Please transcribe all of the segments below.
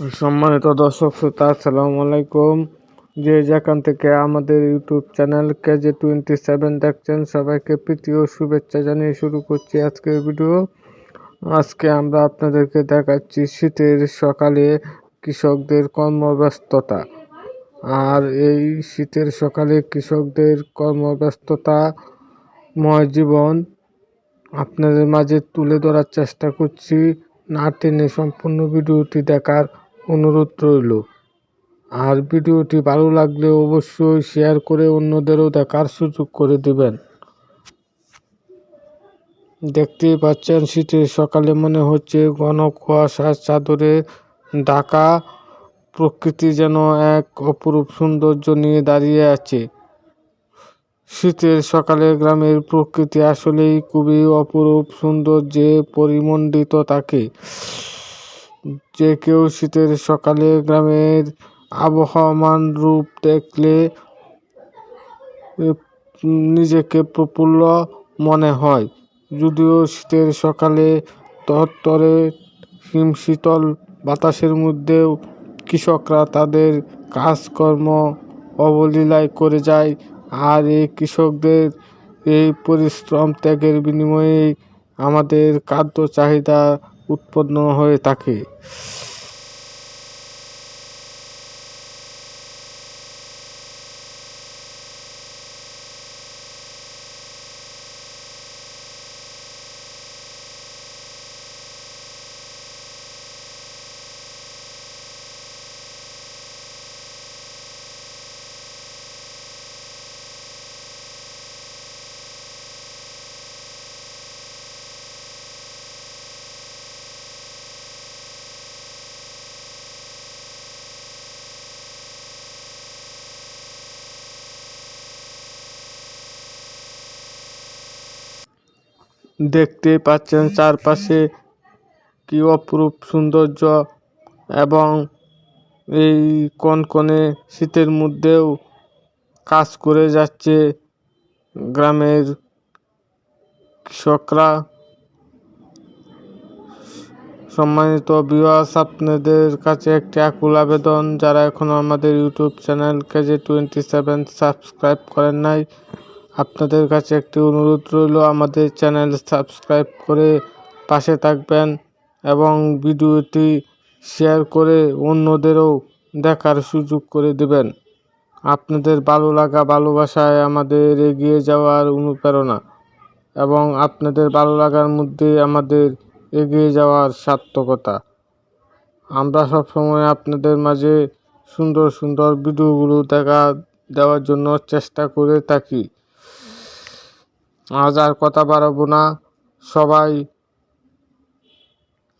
সম্মানিত দর্শক শ্রোতা, আসসালামু আলাইকুম। যে যেখান থেকে আমাদের YouTube channel KJ twenty seven দেখছেন, সবাইকে প্রীতি ও শুভেচ্ছা জানিয়ে শুরু করছি আজকের ভিডিও। আজকে আমরা আপনাদেরকে দেখাচ্ছি শীতের সকালে কৃষকদের কর্মব্যস্ততা। আর এই শীতের সকালে কৃষকদের কর্মব্যস্ততা ময় জীবন আপনাদের মাঝে তুলে ধরার চেষ্টা করছি। না টেনে সম্পূর্ণ ভিডিওটি দেখার অনুরোধ রইল। আর ভিডিওটি ভালো লাগলে অবশ্যই শেয়ার করে অন্যদেরও দেখার সুযোগ করে দিবেন। দেখতেই পাচ্ছেন, শীতের সকালে মনে হচ্ছে ঘন কুয়াশার চাদরে ঢাকা প্রকৃতি যেন এক অপরূপ সৌন্দর্য নিয়ে দাঁড়িয়ে আছে। শীতের সকালে গ্রামের প্রকৃতি আসলেই খুবই অপরূপ সৌন্দর্যে পরিমণ্ডিত থাকে। যে কেউ শীতের সকালে গ্রামের আবহাওয়ামান রূপ দেখলে নিজেকে প্রফুল্ল মনে হয়। যদিও শীতের সকালে তরতরে হিমশীতল বাতাসের মধ্যেও কৃষকরা তাদের কাজকর্ম অবলীলায় করে যায়, আর এই কৃষকদের এই পরিশ্রম ত্যাগের বিনিময়ে আমাদের খাদ্য চাহিদা উৎপন্ন হয়ে থাকে দেখতে পাচ্ছেন চারপাশে কি অপরূপ সৌন্দর্য এবং এই কনকনে শীতের মধ্যেও কাজ করে যাচ্ছে গ্রামের কৃষকরা। সম্মানিত বিওয়াস আপনাদের কাছে একটি আকুল আবেদন, যারা এখনও আমাদের YouTube channel KJ twenty seven subscribe করেন নাই আপনাদের কাছে একটি অনুরোধ রইল, আমাদের চ্যানেল সাবস্ক্রাইব করে পাশে থাকবেন এবং ভিডিওটি শেয়ার করে অন্যদেরও দেখার সুযোগ করে দেবেন। আপনাদের ভালো লাগা, ভালোবাসায় আমাদের এগিয়ে যাওয়ার অনুপ্রেরণা এবং আপনাদের ভালো লাগার মধ্যে আমাদের এগিয়ে যাওয়ার সার্থকতা। আমরা সবসময় আপনাদের মাঝে সুন্দর সুন্দর ভিডিওগুলো দেখা, দেওয়ার জন্য চেষ্টা করে থাকি। আজ আর কথা বাড়াবো না সবাই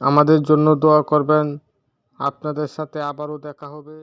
আমাদের জন্য দোয়া করবেন। আপনাদের সাথে আবারও দেখা হবে।